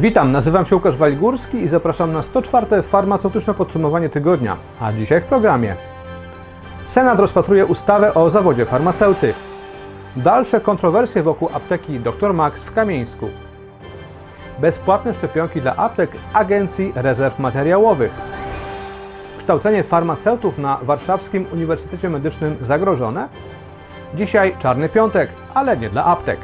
Witam, nazywam się Łukasz Waligórski i zapraszam na 104. farmaceutyczne podsumowanie tygodnia. A dzisiaj w programie. Senat rozpatruje ustawę o zawodzie farmaceuty. Dalsze kontrowersje wokół apteki Dr Max w Kamieńsku. Bezpłatne szczepionki dla aptek z Agencji Rezerw Materiałowych. Kształcenie farmaceutów na Warszawskim Uniwersytecie Medycznym zagrożone? Dzisiaj czarny piątek, ale nie dla aptek.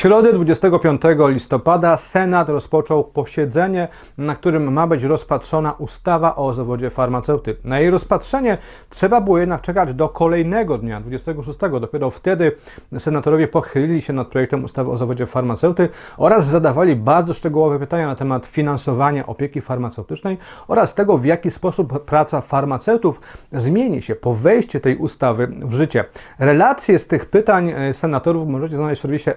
Środę 25 listopada Senat rozpoczął posiedzenie, na którym ma być rozpatrzona ustawa o zawodzie farmaceuty. Na jej rozpatrzenie trzeba było jednak czekać do kolejnego dnia, 26. Dopiero wtedy senatorowie pochylili się nad projektem ustawy o zawodzie farmaceuty oraz zadawali bardzo szczegółowe pytania na temat finansowania opieki farmaceutycznej oraz tego, w jaki sposób praca farmaceutów zmieni się po wejściu tej ustawy w życie. Relacje z tych pytań e, senatorów możecie znaleźć w serwisie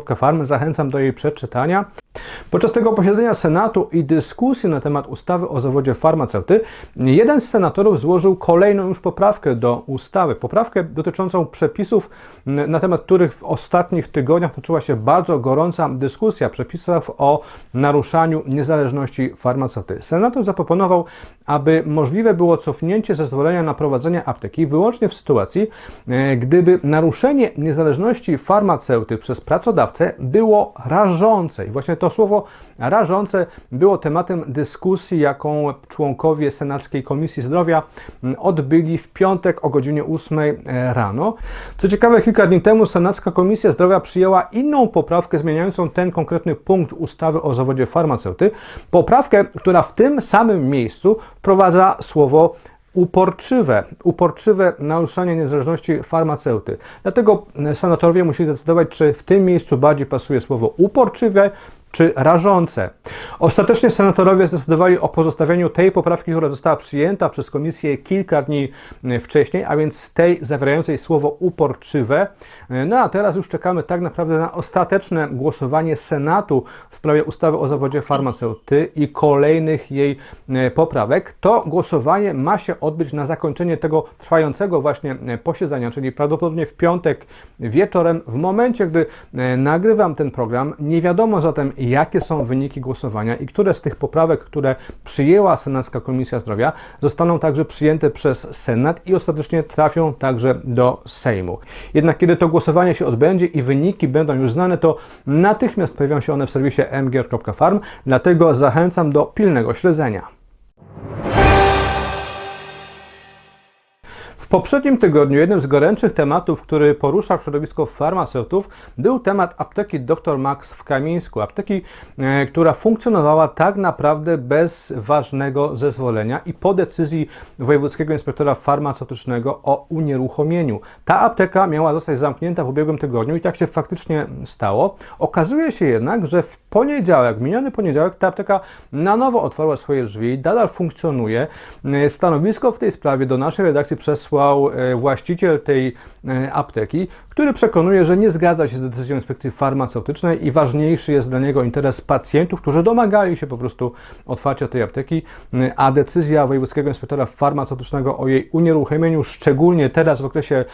mgr.farm. Zachęcam do jej przeczytania. Podczas tego posiedzenia Senatu i dyskusji na temat ustawy o zawodzie farmaceuty, jeden z senatorów złożył kolejną już poprawkę do ustawy. Poprawkę dotyczącą przepisów, na temat których w ostatnich tygodniach toczyła się bardzo gorąca dyskusja. Przepisów o naruszaniu niezależności farmaceuty. Senator zaproponował, aby możliwe było cofnięcie zezwolenia na prowadzenie apteki wyłącznie w sytuacji, e, gdyby naruszenie niezależności farmaceuty przez pracodawcę było rażące. I właśnie to słowo rażące było tematem dyskusji, jaką członkowie Senackiej Komisji Zdrowia m, odbyli w piątek o godzinie 8 rano. Co ciekawe, kilka dni temu Senacka Komisja Zdrowia przyjęła inną poprawkę zmieniającą ten konkretny punkt ustawy o zawodzie farmaceuty. Poprawkę, która w tym samym miejscu wprowadza słowo uporczywe, uporczywe naruszanie niezależności farmaceuty. Dlatego e, senatorowie musieli zdecydować, czy w tym miejscu bardziej pasuje słowo uporczywe, czy rażące. Ostatecznie senatorowie zdecydowali o pozostawieniu tej poprawki, która została przyjęta przez komisję kilka dni e, wcześniej, a więc tej zawierającej słowo uporczywe. No a teraz już czekamy tak naprawdę na ostateczne głosowanie Senatu w sprawie ustawy o zawodzie farmaceuty i kolejnych jej e, poprawek. To głosowanie ma się odbyć na zakończenie tego trwającego właśnie e, posiedzenia, czyli prawdopodobnie w piątek wieczorem, w momencie, gdy e, nagrywam ten program. Nie wiadomo zatem, jakie są wyniki głosowania i które z tych poprawek, które przyjęła Senacka Komisja Zdrowia, zostaną także przyjęte przez Senat i ostatecznie trafią także do Sejmu. Jednak kiedy to głosowanie się odbędzie i wyniki będą już znane, to natychmiast pojawią się one w serwisie mgr.farm, dlatego zachęcam do pilnego śledzenia. Poprzednim tygodniu jednym z gorętszych tematów, który poruszał środowisko farmaceutów, był temat apteki Dr Max w Kamińsku. Apteki, e, która funkcjonowała tak naprawdę bez ważnego zezwolenia i po decyzji Wojewódzkiego Inspektora Farmaceutycznego o unieruchomieniu. Ta apteka miała zostać zamknięta w ubiegłym tygodniu i tak się faktycznie stało. Okazuje się jednak, że w poniedziałek, miniony poniedziałek, ta apteka na nowo otwarła swoje drzwi, nadal funkcjonuje. E, Stanowisko w tej sprawie do naszej redakcji przesłał e, właściciel tej e, apteki, który przekonuje, że nie zgadza się z decyzją inspekcji farmaceutycznej i ważniejszy jest dla niego interes pacjentów, którzy domagali się po prostu otwarcia tej apteki, m, a decyzja wojewódzkiego inspektora farmaceutycznego o jej unieruchomieniu, szczególnie teraz w okresie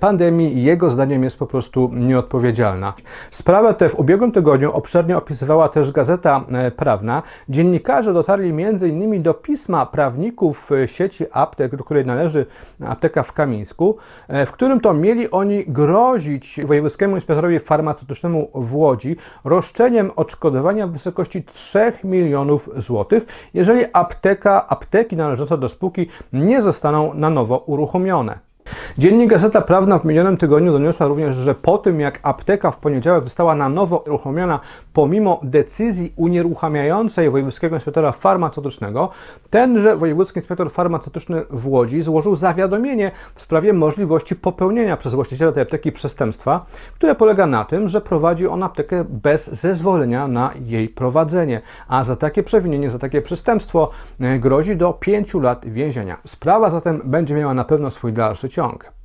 pandemii, jego zdaniem jest po prostu nieodpowiedzialna. Sprawę tę w ubiegłym tygodniu obszernie opisywała też Gazeta e, Prawna. Dziennikarze dotarli m.in. do pisma prawników e, sieci aptek, do której należy apteka w Kamińsku, e, w którym to mieli oni grozić wojewódzkiemu inspektorowi farmaceutycznemu w Łodzi roszczeniem odszkodowania w wysokości 3 milionów złotych, jeżeli apteka, apteki należące do spółki nie zostaną na nowo uruchomione. Dziennik Gazeta Prawna w minionym tygodniu doniosła również, że po tym jak apteka w poniedziałek została na nowo uruchomiona pomimo decyzji unieruchamiającej wojewódzkiego inspektora farmaceutycznego, tenże wojewódzki inspektor farmaceutyczny w Łodzi złożył zawiadomienie w sprawie możliwości popełnienia przez właściciela tej apteki przestępstwa, które polega na tym, że prowadzi on aptekę bez zezwolenia na jej prowadzenie, a za takie przewinienie, za takie przestępstwo e, grozi do 5 lat więzienia. Sprawa zatem będzie miała na pewno swój dalszy ciąg.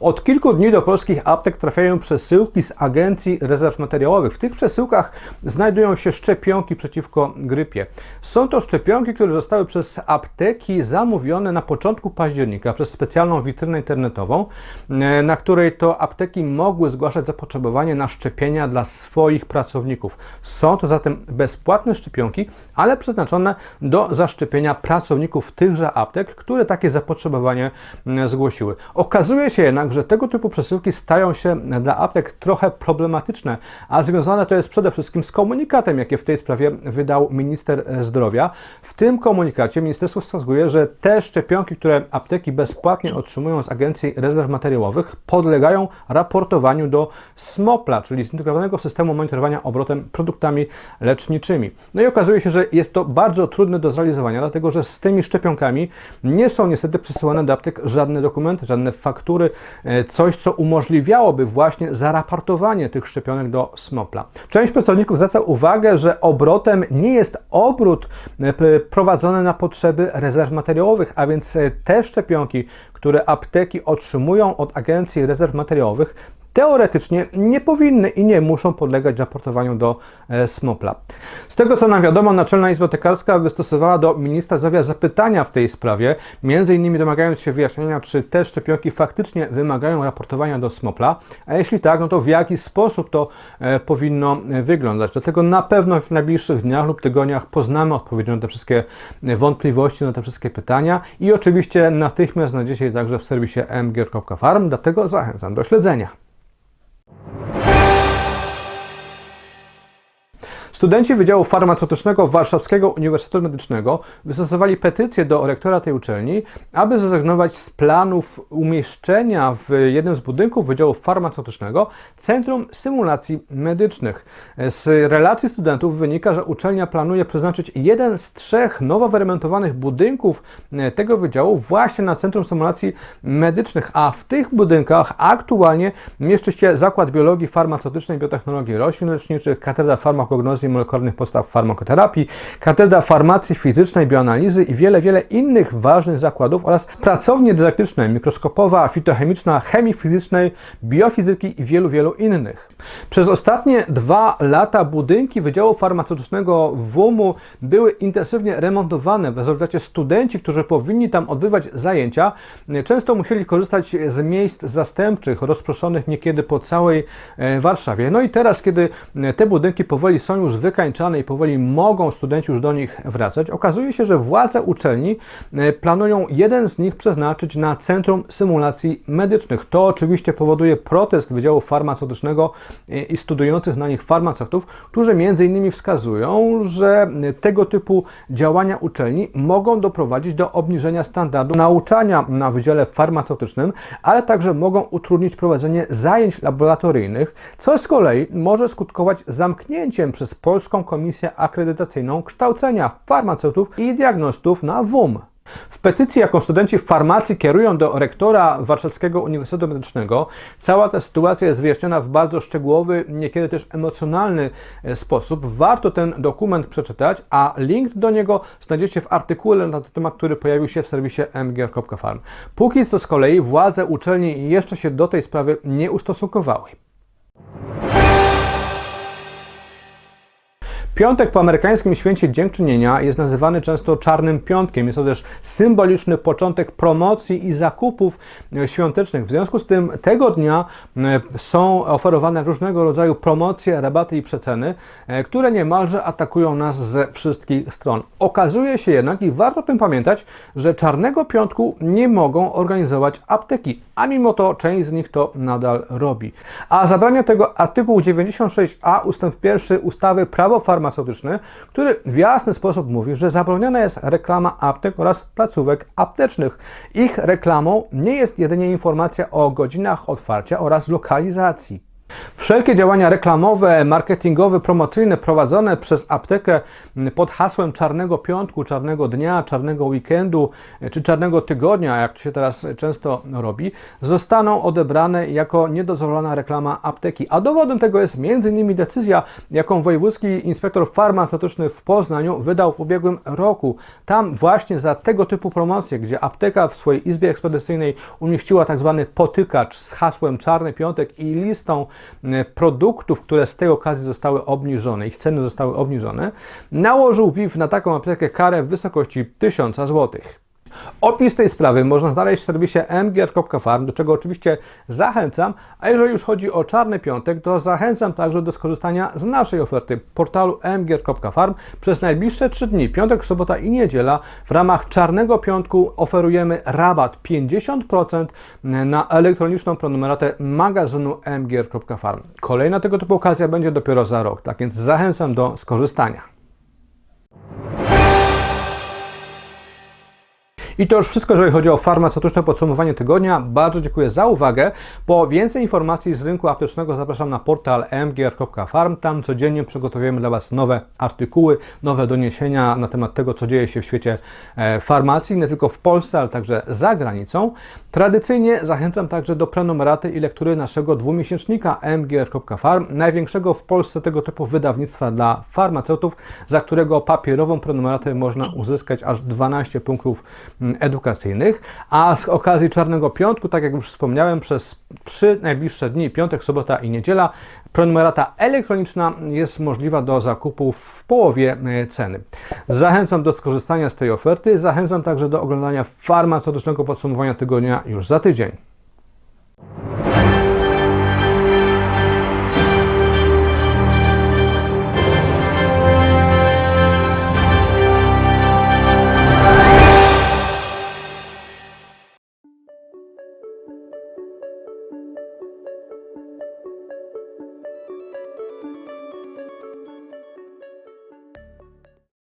Od kilku dni do polskich aptek trafiają przesyłki z Agencji Rezerw Materiałowych. W tych przesyłkach znajdują się szczepionki przeciwko grypie. Są to szczepionki, które zostały przez apteki zamówione na początku października przez specjalną witrynę internetową, e, na której to apteki mogły zgłaszać zapotrzebowanie na szczepienia dla swoich pracowników. Są to zatem bezpłatne szczepionki, ale przeznaczone do zaszczepienia pracowników tychże aptek, które takie zapotrzebowanie mm, zgłosiły. Okazuje się jednak, że tego typu przesyłki stają się dla aptek trochę problematyczne, a związane to jest przede wszystkim z komunikatem, jaki w tej sprawie wydał minister zdrowia. W tym komunikacie ministerstwo wskazuje, że te szczepionki, które apteki bezpłatnie otrzymują z Agencji Rezerw Materiałowych, podlegają raportowaniu do SMOPLA, czyli Zintegrowanego Systemu Monitorowania Obrotem Produktami Leczniczymi. No i okazuje się, że jest to bardzo trudne do zrealizowania, dlatego że z tymi szczepionkami nie są niestety przesyłane do aptek żadne dokumenty, żadne faktury, coś, co umożliwiałoby właśnie zaraportowanie tych szczepionek do SMOPLA. Część pracowników zwraca uwagę, że obrotem nie jest obrót e, prowadzony na potrzeby rezerw materiałowych, a więc e, te szczepionki, które apteki otrzymują od Agencji Rezerw Materiałowych, teoretycznie nie powinny i nie muszą podlegać raportowaniu do e, SMOPLA. Z tego co nam wiadomo, Naczelna Izba Lekarska wystosowała do ministra zdrowia zapytania w tej sprawie, innymi domagając się wyjaśnienia, czy te szczepionki faktycznie wymagają raportowania do SMOPLA, a jeśli tak, no to w jaki sposób to e, powinno e, wyglądać. Dlatego na pewno w najbliższych dniach lub tygodniach poznamy odpowiedzi na te wszystkie wątpliwości, na te wszystkie pytania i oczywiście natychmiast znajdziecie je także w serwisie mgr.farm, dlatego zachęcam do śledzenia. you Studenci Wydziału Farmaceutycznego Warszawskiego Uniwersytetu Medycznego wystosowali petycję do rektora tej uczelni, aby zrezygnować z planów umieszczenia w jednym z budynków Wydziału Farmaceutycznego Centrum Symulacji Medycznych. Z relacji studentów wynika, że uczelnia planuje przeznaczyć jeden z trzech nowo wyremontowanych budynków e, tego wydziału właśnie na Centrum Symulacji Medycznych, a w tych budynkach aktualnie mieści się Zakład Biologii Farmaceutycznej i Biotechnologii Roślin Leczniczych, Katedra Farmakognozji i Molekularnych Podstaw Farmakoterapii, Katedra Farmacji Fizycznej, Bioanalizy i wiele, wiele innych ważnych zakładów oraz pracownie dydaktyczne, mikroskopowa, fitochemiczna, chemii fizycznej, biofizyki i wielu, wielu innych. Przez ostatnie dwa lata budynki Wydziału Farmaceutycznego WUM-u były intensywnie remontowane. W rezultacie studenci, którzy powinni tam odbywać zajęcia, często musieli korzystać z miejsc zastępczych, rozproszonych niekiedy po całej e, Warszawie. No i teraz, kiedy te budynki powoli są już wykańczane i powoli mogą studenci już do nich wracać, okazuje się, że władze uczelni e, planują jeden z nich przeznaczyć na Centrum Symulacji Medycznych. To oczywiście powoduje protest Wydziału Farmaceutycznego e, i studiujących na nich farmaceutów, którzy innymi wskazują, że tego typu działania uczelni mogą doprowadzić do obniżenia standardu nauczania na Wydziale Farmaceutycznym, ale także mogą utrudnić prowadzenie zajęć laboratoryjnych, co z kolei może skutkować zamknięciem przez Polską Komisję Akredytacyjną kształcenia farmaceutów i diagnostów na WUM. W petycji, jaką studenci farmacji kierują do rektora Warszawskiego Uniwersytetu Medycznego, cała ta sytuacja jest wyjaśniona w bardzo szczegółowy, niekiedy też emocjonalny e, sposób. Warto ten dokument przeczytać, a link do niego znajdziecie w artykule na ten temat, który pojawił się w serwisie mgr.farm. Póki co z kolei władze uczelni jeszcze się do tej sprawy nie ustosunkowały. Piątek po amerykańskim święcie dziękczynienia jest nazywany często Czarnym Piątkiem. Jest to też symboliczny początek promocji i zakupów e, świątecznych. W związku z tym tego dnia e, są oferowane różnego rodzaju promocje, rabaty i przeceny, e, które niemalże atakują nas ze wszystkich stron. Okazuje się jednak, i warto o tym pamiętać, że Czarnego Piątku nie mogą organizować apteki, a mimo to część z nich to nadal robi. A zabrania tego artykuł 96a ustęp 1 ustawy Prawo farmaceutyczne farmaceutyczny, który w jasny sposób mówi, że zabroniona jest reklama aptek oraz placówek aptecznych. Ich reklamą nie jest jedynie informacja o godzinach otwarcia oraz lokalizacji. Wszelkie działania reklamowe, marketingowe, promocyjne prowadzone przez aptekę pod hasłem czarnego piątku, czarnego dnia, czarnego weekendu czy czarnego tygodnia, jak to się teraz często robi, zostaną odebrane jako niedozwolona reklama apteki. A dowodem tego jest m.in. decyzja, jaką wojewódzki inspektor farmaceutyczny w Poznaniu wydał w ubiegłym roku. Tam właśnie za tego typu promocje, gdzie apteka w swojej izbie ekspedycyjnej umieściła tak zwany potykacz z hasłem czarny piątek i listą e, produktów, które z tej okazji zostały obniżone, ich ceny zostały obniżone, nałożył WIF na taką aptekę karę w wysokości 1000 zł. Opis tej sprawy można znaleźć w serwisie mgr.farm, do czego oczywiście zachęcam, a jeżeli już chodzi o czarny piątek, to zachęcam także do skorzystania z naszej oferty portalu mgr.farm. Przez najbliższe 3 dni, piątek, sobota i niedziela, w ramach czarnego piątku oferujemy rabat 50% na elektroniczną prenumeratę magazynu mgr.farm. Kolejna tego typu okazja będzie dopiero za rok, tak więc zachęcam do skorzystania. I to już wszystko, jeżeli chodzi o farmaceutyczne podsumowanie tygodnia. Bardzo dziękuję za uwagę. Po więcej informacji z rynku aptecznego zapraszam na portal mgr.farm. Tam codziennie przygotowujemy dla Was nowe artykuły, nowe doniesienia na temat tego, co dzieje się w świecie e, farmacji, nie tylko w Polsce, ale także za granicą. Tradycyjnie zachęcam także do prenumeraty i lektury naszego dwumiesięcznika mgr.farm, największego w Polsce tego typu wydawnictwa dla farmaceutów, za którego papierową prenumeratę można uzyskać aż 12 punktów edukacyjnych, a z okazji Czarnego Piątku, tak jak już wspomniałem, przez trzy najbliższe dni, piątek, sobota i niedziela, prenumerata elektroniczna jest możliwa do zakupu w połowie e, ceny. Zachęcam do skorzystania z tej oferty, zachęcam także do oglądania farmaceutycznego podsumowania tygodnia już za tydzień.